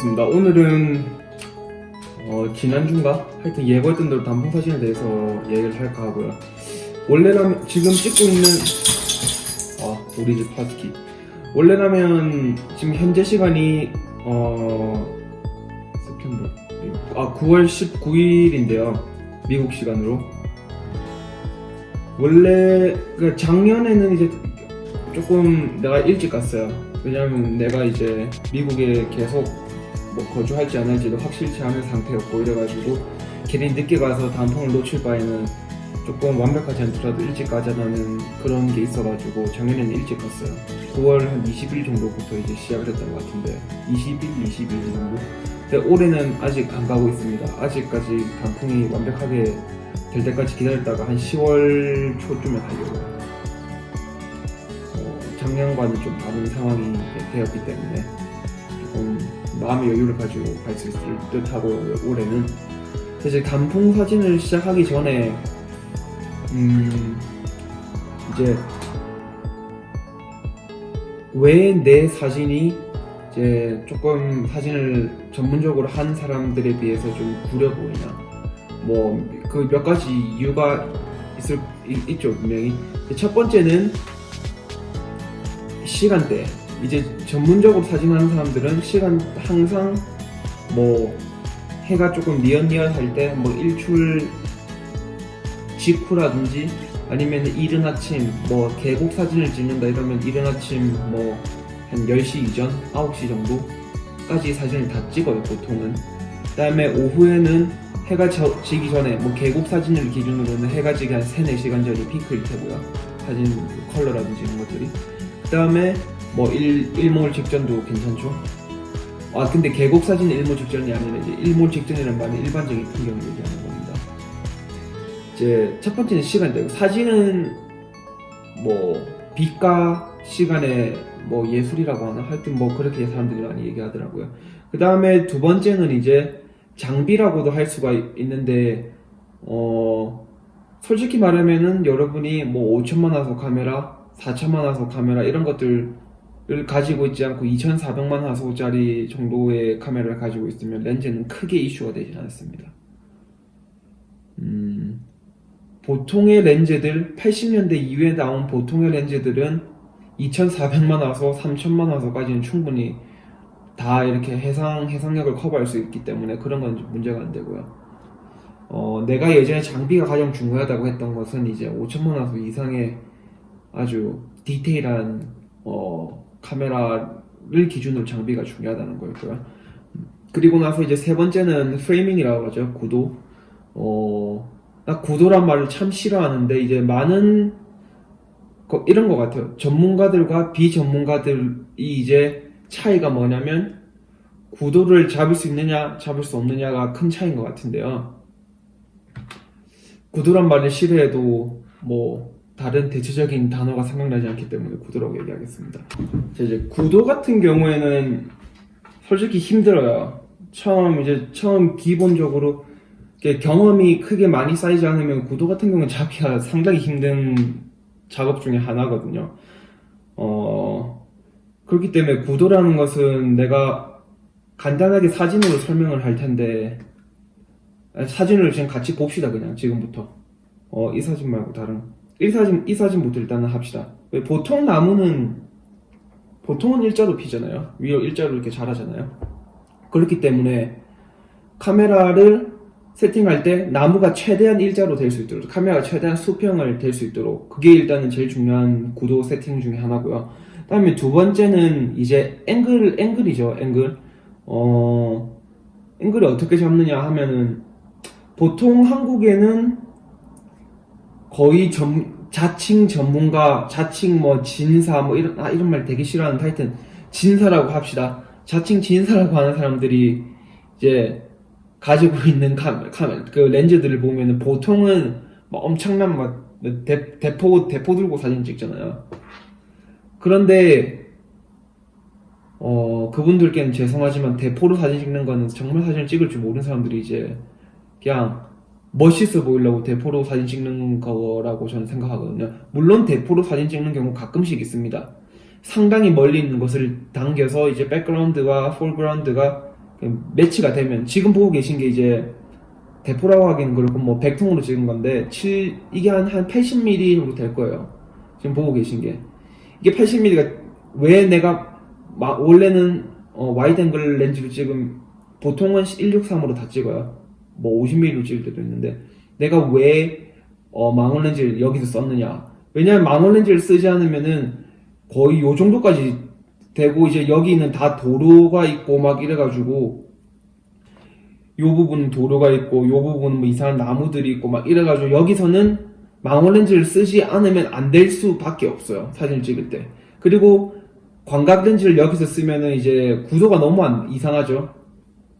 반갑습니다. 오늘은 어, 지난주인가? 하여튼 예고했던 대로 단풍 사진에 대해서 얘기를 할까 하고요. 원래라면 지금 찍고 있는 아 우리 집 하스키 원래라면 지금 현재 시간이 어 세프템버 아 9월 19일인데요. 미국 시간으로 원래 그 작년에는 이제 조금 내가 일찍 갔어요. 왜냐면 내가 이제 미국에 계속 뭐 거주할지 안 할지도 확실치 않은 상태였고 이래가지고 괜히 늦게 가서 단풍을 놓칠 바에는 조금 완벽하지 않더라도 일찍 가자라는 그런 게 있어가지고 작년에는 일찍 갔어요. 9월 한 20일 정도부터 이제 시작을 했던 것 같은데 20일, 22일 정도. 근데 올해는 아직 안 가고 있습니다. 아직까지 단풍이 완벽하게 될 때까지 기다렸다가 한 10월 초쯤에 가려고요. 어, 작년과는 좀 다른 상황이 되었기 때문에 조금 마음의 여유를 가지고 갈 수 있을 듯하고 올해는 이제 단풍 사진을 시작하기 전에 음 이제 왜 내 사진이 이제 조금 사진을 전문적으로 한 사람들에 비해서 좀 구려 보이나? 뭐그 몇 가지 이유가 있을 있- 있죠 분명히. 첫 번째는 시간대. 이제 전문적으로 사진하는 사람들은 시간 항상 뭐 해가 조금 니언니언할 때 뭐 일출 직후라든지 아니면 이른 아침 뭐 계곡 사진을 찍는다 이러면 이른 아침 뭐 한 10시 이전 9시 정도까지 사진을 다 찍어요 보통은. 그 다음에 오후에는 해가 져, 지기 전에 뭐 계곡 사진을 기준으로는 해가 지기 한 3, 4시간 전이 피크일 테고요. 사진 그 컬러라든지 이런 것들이. 그 다음에 뭐 일, 일몰 직전도 괜찮죠? 아 근데 계곡 사진 일몰 직전이 아니라 이제 일몰 직전이라는 말은 일반적인 풍경을 얘기하는 겁니다. 이제 첫 번째는 시간대고 사진은 뭐 빛과 시간의 뭐 예술이라고 하나? 하여튼 뭐 그렇게 사람들이 많이 얘기하더라고요. 그 다음에 두 번째는 이제 장비라고도 할 수가 있- 있는데 어 솔직히 말하면은 여러분이 뭐 5천만 화소 카메라, 4천만 화소 카메라 이런 것들 을 가지고 있지 않고 2,400만 화소짜리 정도의 카메라를 가지고 있으면 렌즈는 크게 이슈가 되진 않습니다. 음, 보통의 렌즈들 80년대 이후에 나온 보통의 렌즈들은 2,400만 화소, 3,000만 화소까지는 충분히 다 이렇게 해상 해상력을 커버할 수 있기 때문에 그런 건 문제가 안 되고요. 어, 내가 예전에 장비가 가장 중요하다고 했던 것은 이제 5천만 화소 이상의 아주 디테일한 어, 카메라를 기준으로 장비가 중요하다는 거였고요. 그리고 나서 이제 세 번째는 프레이밍이라고 하죠. 구도. 어, 나 구도란 말을 참 싫어하는데 이제 많은 거- 이런 것 같아요. 전문가들과 비전문가들이 이제 차이가 뭐냐면 구도를 잡을 수 있느냐, 잡을 수 없느냐가 큰 차이인 것 같은데요. 구도란 말을 싫어해도 뭐 다른 대체적인 단어가 생각나지 않기 때문에 구도라고 얘기하겠습니다. 자, 이제 구도 같은 경우에는 솔직히 힘들어요. 처음 이제 처음 기본적으로 경험이 크게 많이 쌓이지 않으면 구도 같은 경우는 잡기가 상당히 힘든 작업 중에 하나거든요. 어, 그렇기 때문에 구도라는 것은 내가 간단하게 사진으로 설명을 할 텐데, 사진을 지금 같이 봅시다, 그냥, 지금부터. 어, 이 사진 말고 다른. 이 사진, 이 사진부터 일단은 합시다. 왜 보통 나무는, 보통은 일자로 피잖아요. 위로 일자로 이렇게 자라잖아요. 그렇기 때문에 카메라를 세팅할 때 나무가 최대한 일자로 될 수 있도록 카메라가 최대한 수평을 될 수 있도록 그게 일단은 제일 중요한 구도 세팅 중에 하나고요. 그다음에 두 번째는 이제 앵글 앵글이죠. 앵글. 어 앵글을 어떻게 잡느냐 하면은 보통 한국에는 거의 전 자칭 전문가, 자칭 뭐 진사 뭐 이런 아 이런 말 되게 싫어하는데 하여튼 진사라고 합시다. 자칭 진사라고 하는 사람들이 이제 가지고 있는 카메, 카메 그 렌즈들을 보면은 보통은 막 엄청난 막 대, 대포 대포 들고 사진 찍잖아요. 그런데 어 그분들께는 죄송하지만 대포로 사진 찍는 거는 정말 사진을 찍을 줄 모르는 사람들이 이제 그냥 멋있어 보이려고 대포로 사진 찍는 거라고 저는 생각하거든요. 물론 대포로 사진 찍는 경우 가끔씩 있습니다. 상당히 멀리 있는 것을 당겨서 이제 백그라운드와 폴그라운드가 매치가 되면 지금 보고 계신 게 이제 대포라고 하기는 그렇고 뭐 100통으로 찍은 건데 7 이게 한 한 80mm 정도 될 거예요. 지금 보고 계신 게 이게 80mm가 왜 내가 마- 원래는 어, 와이드 앵글 렌즈로 찍으면 보통은 163으로 다 찍어요. 뭐 50mm로 찍을 때도 있는데 내가 왜 어, 망원 렌즈를 여기서 썼느냐? 왜냐면 망원 렌즈를 쓰지 않으면은 거의 요 정도까지 되고 이제 여기는 다 도로가 있고 막 이래가지고 요 부분은 도로가 있고 요 부분은 뭐 이상한 나무들이 있고 막 이래가지고 여기서는 망원 렌즈를 쓰지 않으면 안 될 수밖에 없어요 사진을 찍을 때 그리고 광각 렌즈를 여기서 쓰면은 이제 구도가 너무 안 이상하죠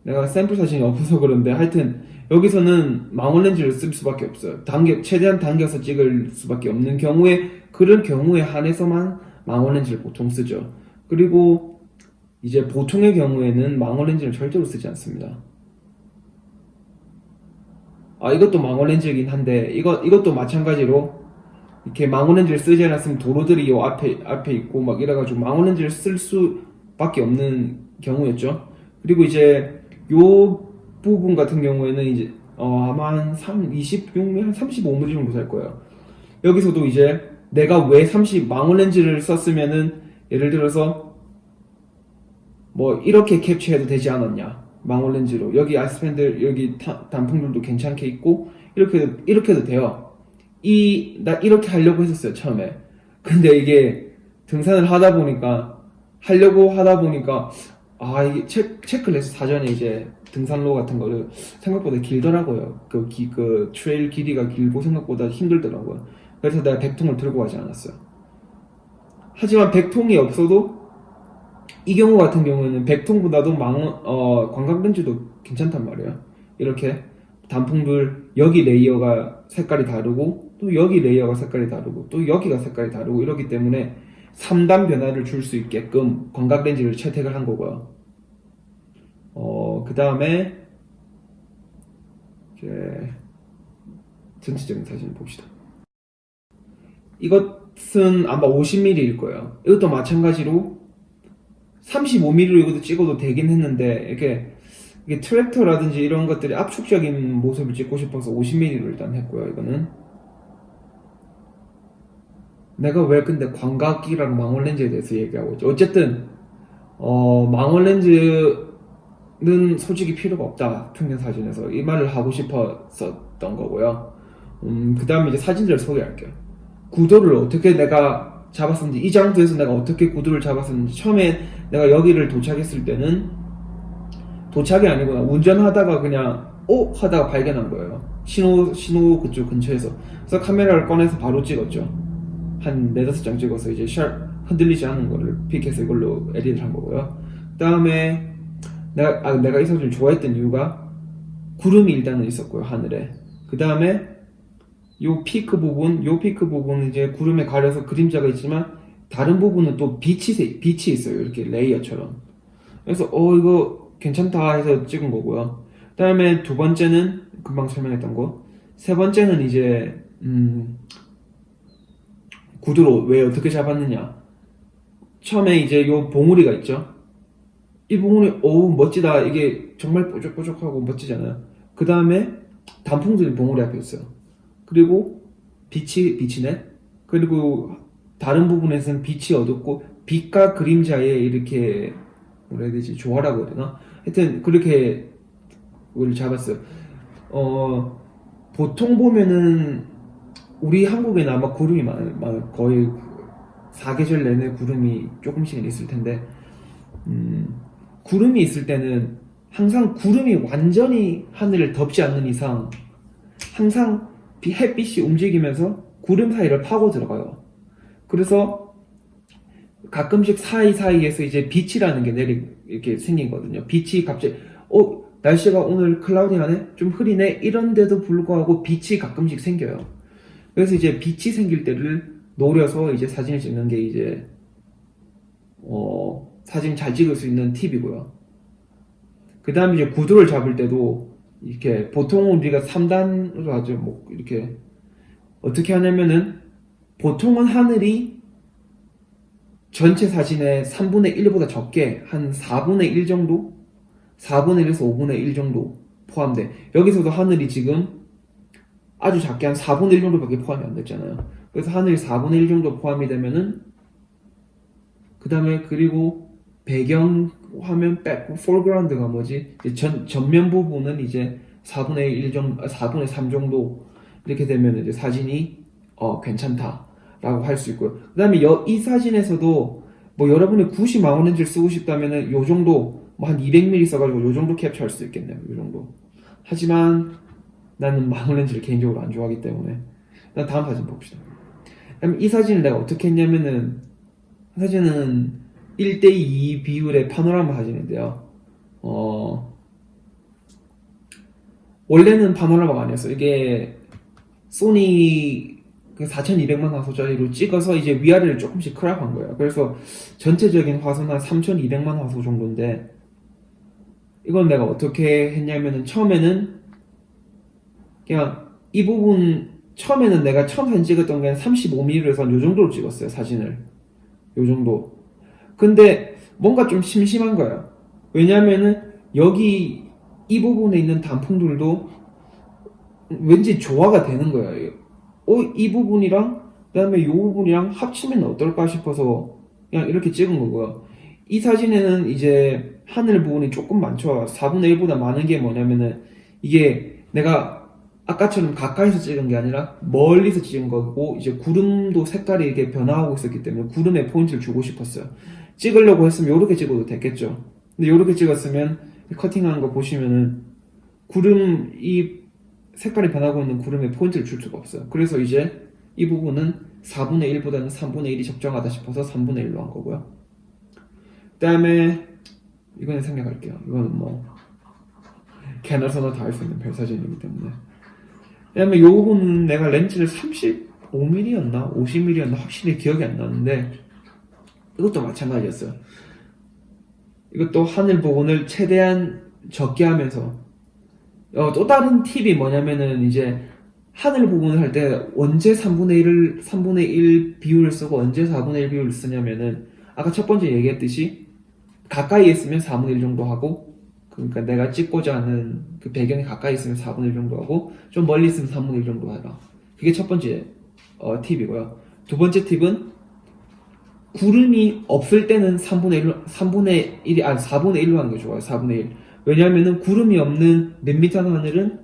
내가 샘플 사진이 없어서 그런데 하여튼 여기서는 망원 렌즈를 쓸 수밖에 없어요. 당겨 최대한 당겨서 찍을 수밖에 없는 경우에 그런 경우에 한해서만 망원 렌즈를 보통 쓰죠. 그리고 이제 보통의 경우에는 망원 렌즈를 절대로 쓰지 않습니다. 아 이것도 망원 렌즈이긴 한데 이거 이것도 마찬가지로 이렇게 망원 렌즈를 쓰지 않았으면 도로들이 요 앞에 앞에 있고 막 이래가지고 망원 렌즈를 쓸 수밖에 없는 경우였죠. 그리고 이제 요 부분 같은 경우에는 이제 어 아마 한 3, 26mm 한 35mm 정도 될 거예요. 여기서도 이제 내가 왜 30 망원 렌즈를 썼으면은 예를 들어서 뭐 이렇게 캡처해도 되지 않았냐. 망원 렌즈로. 여기 아스펜들 여기 타- 단풍들도 괜찮게 있고 이렇게 이렇게도 돼요. 이 나 이렇게 하려고 했었어요 처음에. 근데 이게 등산을 하다 보니까 하려고 하다 보니까 아 이게 체, 체크리스트 사전에 이제 등산로 같은 거를 생각보다 길더라고요. 그, 기, 그 트레일 길이가 길고 생각보다 힘들더라고요. 그래서 내가 100통을 들고 가지 않았어요. 하지만 100통이 없어도 이 경우 같은 경우에는 100통보다도 망, 어, 광각렌즈도 괜찮단 말이에요. 이렇게 단풍들 여기 레이어가 색깔이 다르고 또 여기 레이어가 색깔이 다르고 또 여기가 색깔이 다르고 이렇기 때문에 3단 변화를 줄 수 있게끔 광각 렌즈를 채택을 한 거고요. 어, 그 다음에 이제 전체적인 사진을 봅시다. 이것은 아마 50mm일 거예요. 이것도 마찬가지로 35mm로 이것도 찍어도 되긴 했는데 이렇게 이게 트랙터라든지 이런 것들이 압축적인 모습을 찍고 싶어서 50mm로 일단 했고요. 이거는 내가 왜 근데 광각이랑 망원 렌즈에 대해서 얘기하고 있죠. 어쨌든 어, 망원 렌즈는 솔직히 필요가 없다. 평면 사진에서 이 말을 하고 싶었었던 거고요. 음, 그 다음에 이제 사진들을 소개할게요. 구도를 어떻게 내가 잡았었는지 이 장소에서 내가 어떻게 구도를 잡았었는지. 처음에 내가 여기를 도착했을 때는 도착이 아니구나. 운전하다가 그냥 어? 하다가 발견한 거예요. 신호 신호 그쪽 근처에서. 그래서 카메라를 꺼내서 바로 찍었죠 한 네다섯 장 찍어서 이제 샷 흔들리지 않는 거를 픽해서 이걸로 에디트를 한 거고요 그 다음에 내가 아, 내가 이 사진을 좋아했던 이유가 구름이 일단은 있었고요 하늘에 그 다음에 요 피크 부분, 요 피크 부분은 이제 구름에 가려서 그림자가 있지만 다른 부분은 또 빛이 세- 빛이 있어요. 이렇게 레이어처럼. 그래서 어 이거 괜찮다 해서 찍은 거고요. 그다음에 두 번째는 금방 설명했던 거. 세 번째는 이제 음 구두로 왜 어떻게 잡았느냐. 처음에 이제 요 봉우리가 있죠. 이 봉우리 어우 멋지다. 이게 정말 뾰족뾰족하고 멋지잖아요. 그 다음에 단풍들이 봉우리 앞에 있어요. 그리고 빛이 빛이네. 그리고 다른 부분에서는 빛이 어둡고 빛과 그림자의 이렇게 뭐라 해야 되지 조화라고 해야 되나? 하여튼 그렇게 우리를 잡았어요. 어 보통 보면은 우리 한국에는 아마 구름이 많, 많 거의 사계절 내내 구름이 조금씩은 있을 텐데 음, 구름이 있을 때는 항상 구름이 완전히 하늘을 덮지 않는 이상 항상 비- 햇빛이 움직이면서 구름 사이를 파고 들어가요. 그래서 가끔씩 사이사이에서 이제 빛이라는 게 내리 이렇게 생기거든요. 빛이 갑자기 어 날씨가 오늘 클라우디하네 좀 흐리네 이런데도 불구하고 빛이 가끔씩 생겨요. 그래서 이제 빛이 생길 때를 노려서 이제 사진을 찍는 게 이제 어 사진 잘 찍을 수 있는 팁이고요. 그 다음에 이제 구도를 잡을 때도 이렇게 보통 우리가 3단으로 하죠. 뭐 이렇게 어떻게 하냐면은 보통은 하늘이 전체 사진의 3분의 1보다 적게 한 4분의 1 정도 4분의 1에서 5분의 1 정도 포함돼. 여기서도 하늘이 지금 아주 작게 한 4분의 1 정도밖에 포함이 안 됐잖아요. 그래서 하늘이 4분의 1 정도 포함이 되면은 그 다음에 그리고 배경 화면 백 foreground가 뭐지? 전 전면 부분은 이제 4분의 1 정도, 4분의 3 정도 이렇게 되면 이제 사진이 어 괜찮다라고 할 수 있고요. 그 다음에 여- 이 사진에서도 뭐 여러분이 굳이 망원 렌즈를 쓰고 싶다면은 요 정도 뭐 한 200mm 써가지고 요 정도 캡처할 수 있겠네요. 요 정도. 하지만 나는 망원 렌즈를 개인적으로 안 좋아하기 때문에 일단 다음 사진 봅시다. 이 사진을 내가 어떻게 했냐면은 이 사진은 1대2 비율의 파노라마 사진인데요. 어 원래는 파노라마가 아니었어. 이게 소니 그 4200만 화소짜리로 찍어서 이제 위아래를 조금씩 크롭한 거예요. 그래서 전체적인 화소는 한 3200만 화소 정도인데 이건 내가 어떻게 했냐면은 처음에는 그냥 이 부분 처음에는 내가 처음 사진 찍었던 게 35mm에서 요 정도로 찍었어요 사진을. 요 정도. 근데 뭔가 좀 심심한 거예요. 왜냐면은 여기 이 부분에 있는 단풍들도 왠지 조화가 되는 거예요. 어, 이 부분이랑 그 다음에 이 부분이랑 합치면 어떨까 싶어서 그냥 이렇게 찍은 거고요. 이 사진에는 이제 하늘 부분이 조금 많죠. 4분의 1보다 많은 게 뭐냐면은 이게 내가 아까처럼 가까이서 찍은 게 아니라 멀리서 찍은 거고 이제 구름도 색깔이 이렇게 변화하고 있었기 때문에 구름에 포인트를 주고 싶었어요. 찍으려고 했으면 이렇게 찍어도 됐겠죠. 근데 이렇게 찍었으면 커팅하는 거 보시면은 구름 이 색깔이 변하고 있는 구름에 포인트를 줄 수가 없어요. 그래서 이제 이 부분은 4분의 1보다는 3분의 1이 적정하다 싶어서 3분의 1로 한 거고요. 그다음에 이거는 생략할게요. 이거는 뭐 캐나서나 다 할 수 있는 별 사진이기 때문에. 그다음에 이 부분은 내가 렌즈를 35mm였나? 50mm였나? 확실히 기억이 안 나는데 이것도 마찬가지였어요. 이것도 하늘 부분을 최대한 적게 하면서. 어, 또 다른 팁이 뭐냐면은 이제 하늘 부분을 할 때 언제 3분의 1을 3분의 1 비율을 쓰고 언제 4분의 1 비율을 쓰냐면은 아까 첫 번째 얘기했듯이 가까이 있으면 4분의 1 정도 하고 그러니까 내가 찍고자 하는 그 배경이 가까이 있으면 4분의 1 정도 하고 좀 멀리 있으면 3분의 1 정도 해라. 그게 첫 번째 어, 팁이고요. 두 번째 팁은 구름이 없을 때는 3분의 1, 3분의 1이 아니 4분의 1로 하는 게 좋아요. 4분의 1. 왜냐하면은 구름이 없는 몇 미터 하늘은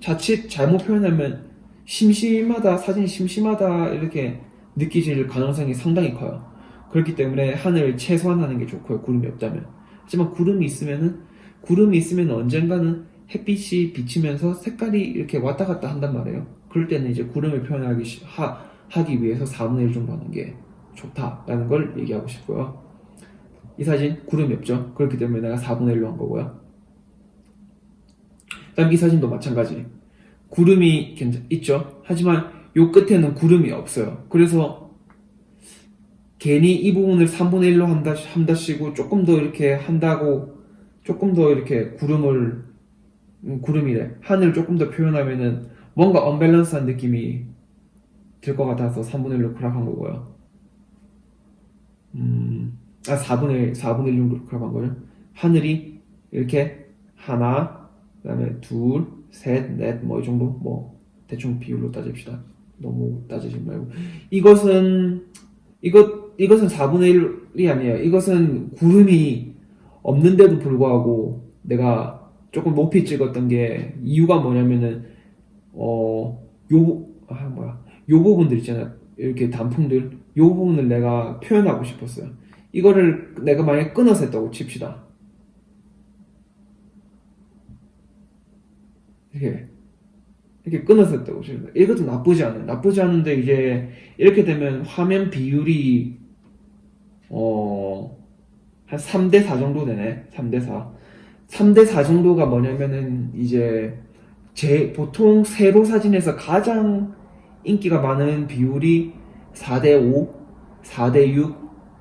자칫 잘못 표현하면 심심하다, 사진이 심심하다 이렇게 느끼실 가능성이 상당히 커요. 그렇기 때문에 하늘을 최소한 하는 게 좋고요. 구름이 없다면. 하지만 구름이 있으면은 구름이 있으면 언젠가는 햇빛이 비치면서 색깔이 이렇게 왔다 갔다 한단 말이에요. 그럴 때는 이제 구름을 표현하기 시- 하, 하기 위해서 4분의 1 정도 하는 게 좋다라는 걸 얘기하고 싶고요. 이 사진 구름이 없죠. 그렇기 때문에 내가 4분의 1로 한 거고요. 그다음 이 사진도 마찬가지. 구름이 있죠. 하지만 요 끝에는 구름이 없어요. 그래서 괜히 이 부분을 3분의 1로 한다, 한다시고 조금 더 이렇게 한다고 조금 더 이렇게 구름을 음, 구름이래 하늘 조금 더 표현하면은 뭔가 언밸런스한 느낌이 들 것 같아서 3분의 1로 크락한 거고요. 음, 아 4분의 1, 4분의 1 정도 크락한 거죠. 하늘이 이렇게 하나, 그다음에 둘, 셋, 넷, 뭐 이 정도 뭐 대충 비율로 따집시다. 너무 따지지 말고 이것은 이것 이것은 4분의 1이 아니에요. 이것은 구름이 없는데도 불구하고 내가 조금 높이 찍었던 게 이유가 뭐냐면은 어요 아, 뭐야 요 부분들 있잖아요. 이렇게 단풍들 요 부분을 내가 표현하고 싶었어요. 이거를 내가 만약에 끊어서 했다고 칩시다. 이렇게 이렇게 끊어서 했다고 칩시다. 이것도 나쁘지 않아요. 나쁘지 않은데 이제 이렇게 되면 화면 비율이 어 한 3대 4 정도 되네. 3대 4. 3대 4 정도가 뭐냐면은 이제 제 보통 세로 사진에서 가장 인기가 많은 비율이 4대 5, 4대 6,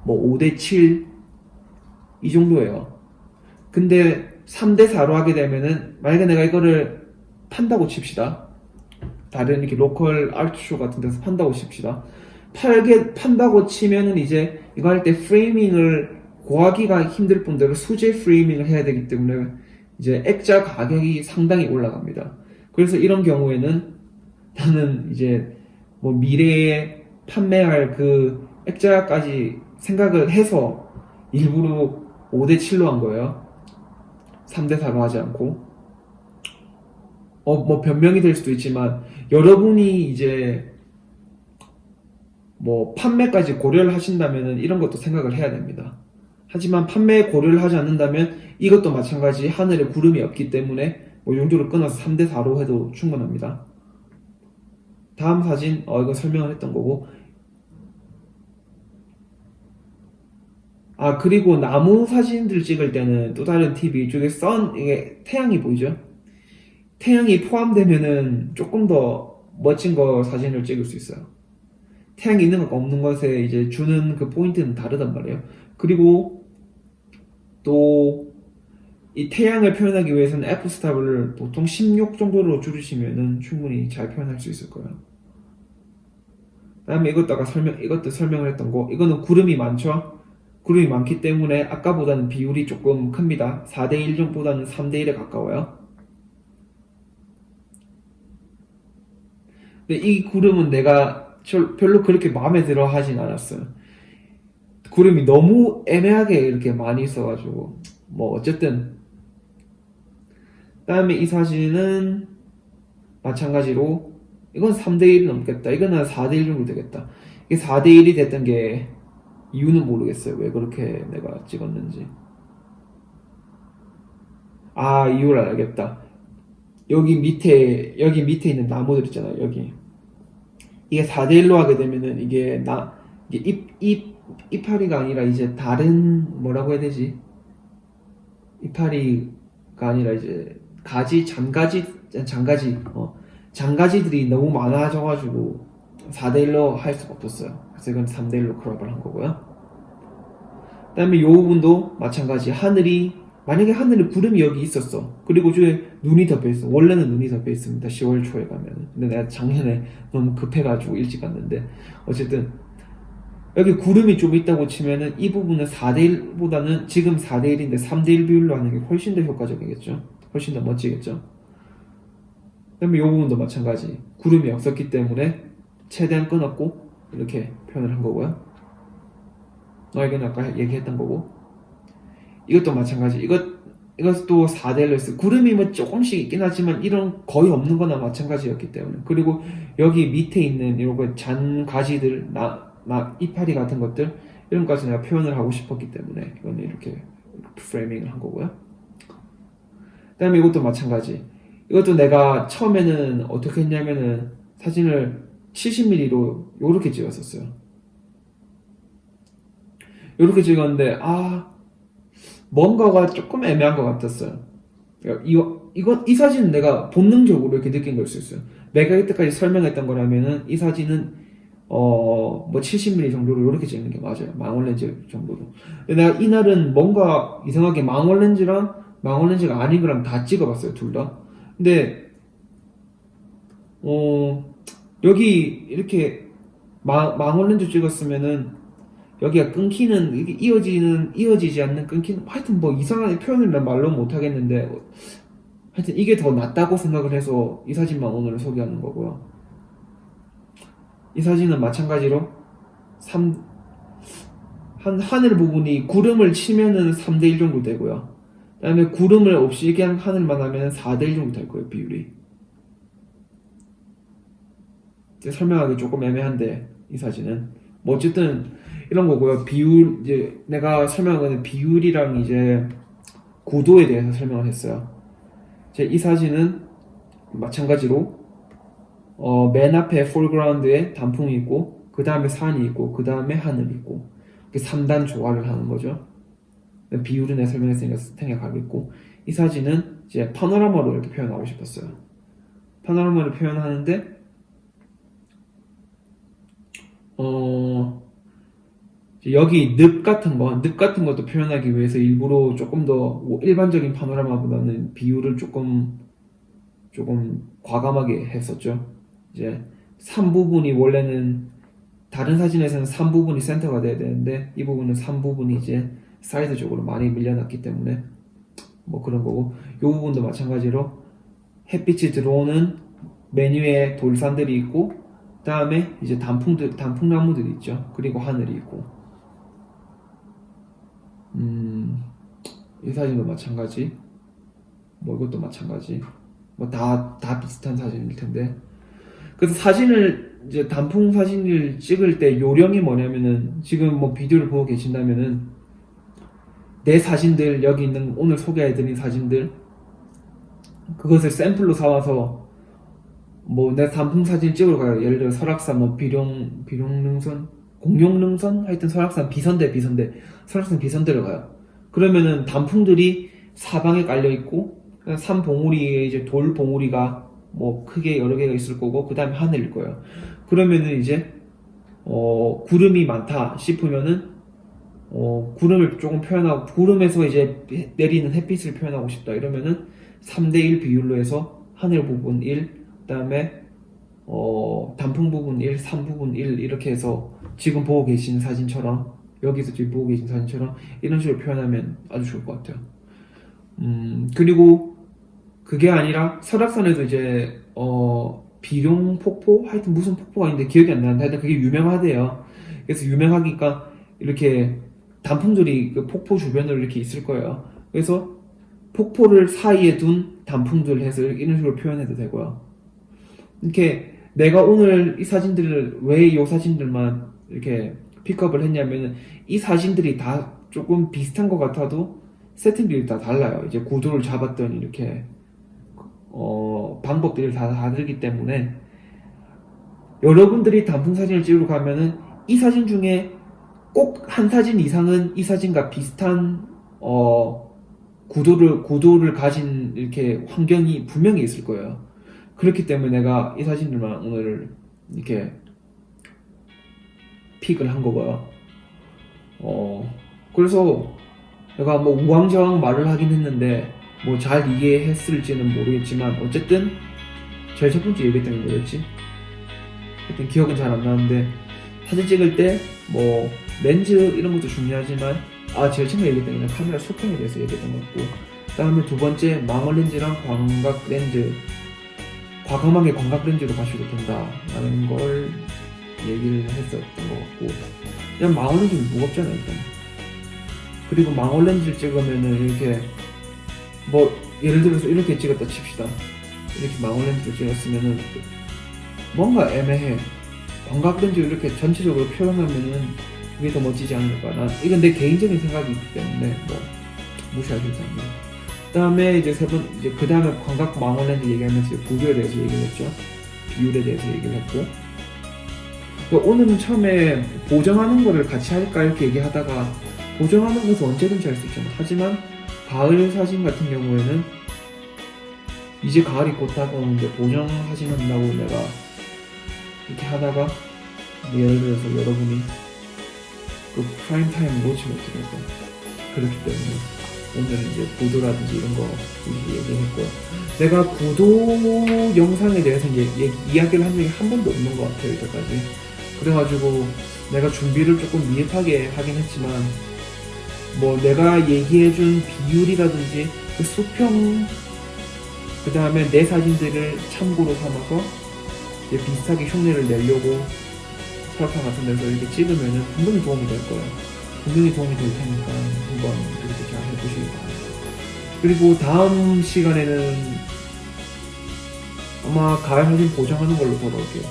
뭐 5대 7 이 정도예요. 근데 3대 4로 하게 되면은 만약에 내가 이거를 판다고 칩시다. 다른 이렇게 로컬 아트쇼 같은 데서 판다고 칩시다. 팔게 판다고 치면은 이제 이거 할 때 프레이밍을 구하기가 힘들 뿐더러 수제 프레이밍을 해야 되기 때문에 이제 액자 가격이 상당히 올라갑니다. 그래서 이런 경우에는 나는 이제 뭐 미래에 판매할 그 액자까지 생각을 해서 일부러 5대 7로 한 거예요. 3대 4로 하지 않고. 어, 뭐 변명이 될 수도 있지만 여러분이 이제 뭐 판매까지 고려를 하신다면은 이런 것도 생각을 해야 됩니다. 하지만 판매에 고려를 하지 않는다면 이것도 마찬가지 하늘에 구름이 없기 때문에 뭐 용도를 끊어서 3대 4로 해도 충분합니다. 다음 사진 어 이거 설명을 했던 거고 아 그리고 나무 사진들 찍을 때는 또 다른 팁이 이쪽에 선 이게 태양이 보이죠? 태양이 포함되면은 조금 더 멋진 거 사진을 찍을 수 있어요. 태양이 있는 것과 없는 것에 이제 주는 그 포인트는 다르단 말이에요. 그리고 또 이 태양을 표현하기 위해서는 f 스탑을 보통 16 정도로 줄이시면은 충분히 잘 표현할 수 있을 거예요. 그다음에 이것도 아까 설명 이것도 설명을 했던 거 이거는 구름이 많죠. 구름이 많기 때문에 아까보다는 비율이 조금 큽니다. 4대 1 정도보다는 3대 1에 가까워요. 근데 이 구름은 내가 절- 별로 그렇게 마음에 들어 하진 않았어요. 구름이 너무 애매하게 이렇게 많이 있어가지고 뭐 어쨌든 그다음에 이 사진은 마찬가지로 이건 3대 1이 넘겠다. 이거는 4대 1 정도 되겠다. 이게 4대 1이 됐던 게 이유는 모르겠어요. 왜 그렇게 내가 찍었는지. 아, 이유를 알겠다. 여기 밑에, 여기 밑에 있는 나무들 있잖아요. 여기. 이게 4대 1로 하게 되면은 이게 나, 잎, 잎, 이파리가 아니라 이제 다른, 뭐라고 해야 되지? 이파리가 아니라 이제 가지, 장가지, 장가지, 어, 장가지들이 너무 많아져가지고 4대1로 할 수가 없었어요. 그래서 이건 3대1로 크롭을 한 거고요. 그 다음에 이 부분도 마찬가지. 하늘이, 만약에 하늘에 구름이 여기 있었어. 그리고 저에 눈이 덮여 있어. 원래는 눈이 덮여 있습니다. 10월 초에 가면은. 근데 내가 작년에 너무 급해가지고 일찍 갔는데. 어쨌든, 여기 구름이 좀 있다고 치면은 이 부분은 4대1보다는 지금 4대1인데 3대1 비율로 하는 게 훨씬 더 효과적이겠죠. 훨씬 더 멋지겠죠. 그다음에 이 부분도 마찬가지. 구름이 없었기 때문에 최대한 끊었고 이렇게 표현을 한 거고요. 너에게는 아까 얘기했던 거고 이것도 마찬가지. 이것 이것도 4대1로 했어. 구름이 뭐 조금씩 있긴 하지만 이런 거의 없는 거나 마찬가지였기 때문에 그리고 여기 밑에 있는 이런 거 잔가지들 나, 나 이파리 같은 것들 이런 것까지 내가 표현을 하고 싶었기 때문에 이거는 이렇게 프레이밍을 한 거고요. 그다음에 이것도 마찬가지. 이것도 내가 처음에는 어떻게 했냐면은 사진을 70mm로 요렇게 찍었었어요. 요렇게 찍었는데 아 뭔가가 조금 애매한 것 같았어요. 그러니까 이거 이거 이 사진은 내가 본능적으로 이렇게 느낀 걸 수 있어요. 내가 이때까지 설명했던 거라면은 이 사진은 어 뭐 70mm 정도로 이렇게 찍는 게 맞아요. 망원 렌즈 정도로. 근데 내가 이날은 뭔가 이상하게 망원 렌즈랑 망원 렌즈가 아닌 거랑 다 찍어봤어요 둘 다. 근데 어 여기 이렇게 마, 망원 렌즈 찍었으면은 여기가 끊기는 이게 이어지는 이어지지 않는 끊기는 하여튼 뭐 이상한 표현을 난 말로 못 하겠는데 하여튼 이게 더 낫다고 생각을 해서 이 사진만 오늘 소개하는 거고요. 이 사진은 마찬가지로 3, 한 하늘 부분이 구름을 치면은 3대 1 정도 되고요. 그 다음에 구름을 없이 그냥 하늘만 하면 4대 1 정도 될 거예요, 비율이. 이제 설명하기 조금 애매한데 이 사진은 뭐 어쨌든 이런 거고요. 비율 이제 내가 설명한 거는 비율이랑 이제 고도에 대해서 설명을 했어요. 이제 이 사진은 마찬가지로 어, 맨 앞에 폴그라운드에 단풍이 있고 그 다음에 산이 있고 그 다음에 하늘이 있고 이렇게 3단 조화를 하는 거죠. 비율은 내가 설명했으니까 생략하고 있고 이 사진은 이제 파노라마로 이렇게 표현하고 싶었어요. 파노라마를 표현하는데 어 여기 늪 같은 거, 늪 같은 것도 표현하기 위해서 일부러 조금 더뭐 일반적인 파노라마보다는 비율을 조금 조금 과감하게 했었죠. 이제 산 부분이 원래는 다른 사진에서는 산 부분이 센터가 돼야 되는데 이 부분은 산 부분이 이제 사이드 쪽으로 많이 밀려났기 때문에 뭐 그런 거고 요 부분도 마찬가지로 햇빛이 들어오는 메뉴에 돌산들이 있고 그 다음에 이제 단풍들 단풍나무들이 있죠. 그리고 하늘이 있고 음, 이 사진도 마찬가지. 뭐 이것도 마찬가지. 뭐 다다 비슷한 사진일 텐데. 그래서 사진을 이제 단풍 사진을 찍을 때 요령이 뭐냐면은 지금 뭐 비디오를 보고 계신다면은 내 사진들 여기 있는 오늘 소개해드린 사진들 그것을 샘플로 사와서 뭐 내 단풍 사진 찍으러 가요. 예를 들어 설악산 뭐 비룡 비룡능선 공룡능선 하여튼 설악산 비선대 비선대 설악산 비선대를 가요. 그러면은 단풍들이 사방에 깔려 있고 산 봉우리에 이제 돌 봉우리가 뭐 크게 여러 개가 있을 거고 그 다음에 하늘일 거예요. 그러면은 이제 어 구름이 많다 싶으면은 어 구름을 조금 표현하고 구름에서 이제 내리는 햇빛을 표현하고 싶다 이러면은 3대1 비율로 해서 하늘 부분 1 그다음에 어 단풍 부분 1, 산 부분 1 이렇게 해서 지금 보고 계신 사진처럼 여기서 지금 보고 계신 사진처럼 이런 식으로 표현하면 아주 좋을 것 같아요. 음 그리고 그게 아니라 설악산에도 이제 어 비룡 폭포 하여튼 무슨 폭포가 있는데 기억이 안 나는데 하여튼 그게 유명하대요. 그래서 유명하니까 이렇게 단풍들이 그 폭포 주변으로 이렇게 있을 거예요. 그래서 폭포를 사이에 둔 단풍들 해서 이런 식으로 표현해도 되고요. 이렇게 내가 오늘 이 사진들을 왜 이 사진들만 이렇게 픽업을 했냐면은 이 사진들이 다 조금 비슷한 것 같아도 세팅들이 다 달라요. 이제 구도를 잡았던 이렇게 어, 방법들이 다 다르기 때문에 여러분들이 단풍 사진을 찍으러 가면은 이 사진 중에 꼭 한 사진 이상은 이 사진과 비슷한 어, 구도를 구도를 가진 이렇게 환경이 분명히 있을 거예요. 그렇기 때문에 내가 이 사진들만 오늘 이렇게 픽을 한 거고요. 어, 그래서 내가 뭐 우왕좌왕 말을 하긴 했는데 뭐 잘 이해했을지는 모르겠지만 어쨌든 제일 첫 번째 얘기했던 게 뭐였지? 하여튼 기억은 잘 안 나는데 사진 찍을 때 뭐 렌즈 이런 것도 중요하지만 아 제일 처음에 얘기했던 게 카메라 수평에 대해서 얘기했던 거고 그 다음에 두 번째 망원 렌즈랑 광각 렌즈 과감하게 광각 렌즈로 가셔도 된다라는 걸 얘기를 했었던 것 같고 그냥 망원 렌즈는 무겁잖아요 일단 그리고 망원 렌즈를 찍으면은 이렇게 뭐 예를 들어서 이렇게 찍었다 칩시다. 이렇게 망원 렌즈를 찍었으면은 뭔가 애매해. 광각 렌즈 이렇게 전체적으로 표현하면은 그게 더 멋지지 않을까. 난 이건 내 개인적인 생각이기 때문에 뭐 무시하지 않습니다. 그 다음에 이제 세 번 이제 그 다음에 광각 망원 렌즈 얘기하면서 구조에 대해서 얘기를 했죠. 비율에 대해서 얘기를 했고. 그러니까 오늘은 처음에 보정하는 거를 같이 할까 이렇게 얘기하다가 보정하는 것은 언제든지 할 수 있잖아. 하지만 가을 사진 같은 경우에는 이제 가을이 곧 다가오는데 보정 사진 한다고 내가 이렇게 하다가 뭐 예를 들어서 여러분이 그 프라임 타임 놓치면 어떡할까 그렇기 때문에 오늘은 이제 구도라든지 이런 거 미리 얘기했고요 내가 구도 영상에 대해서 이제 얘- 이야기를 한 적이 한 번도 없는 것 같아요 이때까지. 그래가지고 내가 준비를 조금 미흡하게 하긴 했지만 뭐 내가 얘기해준 비율이라든지 그 수평 그 다음에 내 사진들을 참고로 삼아서 이제 비슷하게 흉내를 내려고 설탕 같은 데서 이렇게 찍으면은 분명히 도움이 될 거예요. 분명히 도움이 될 테니까 한번 그렇게 잘 해보시기 바랍니다. 그리고 다음 시간에는 아마 가을 사진 보정하는 걸로 돌아올게요.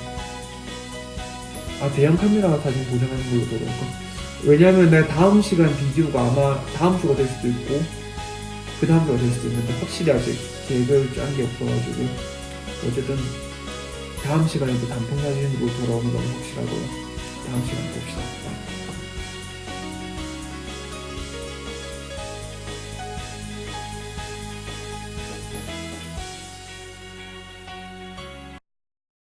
아 대형 카메라 사진 보정하는 걸로 돌아올까? 왜냐면 내가 다음 시간 비디오가 아마 다음 주가 될 수도 있고 그 다음 주가 될 수도 있는데 확실히 아직 계획을 짠 게 없어가지고 어쨌든 다음 시간에도 단풍 사진으로 돌아오는 건 확실하고요. 다음 시간에 봅시다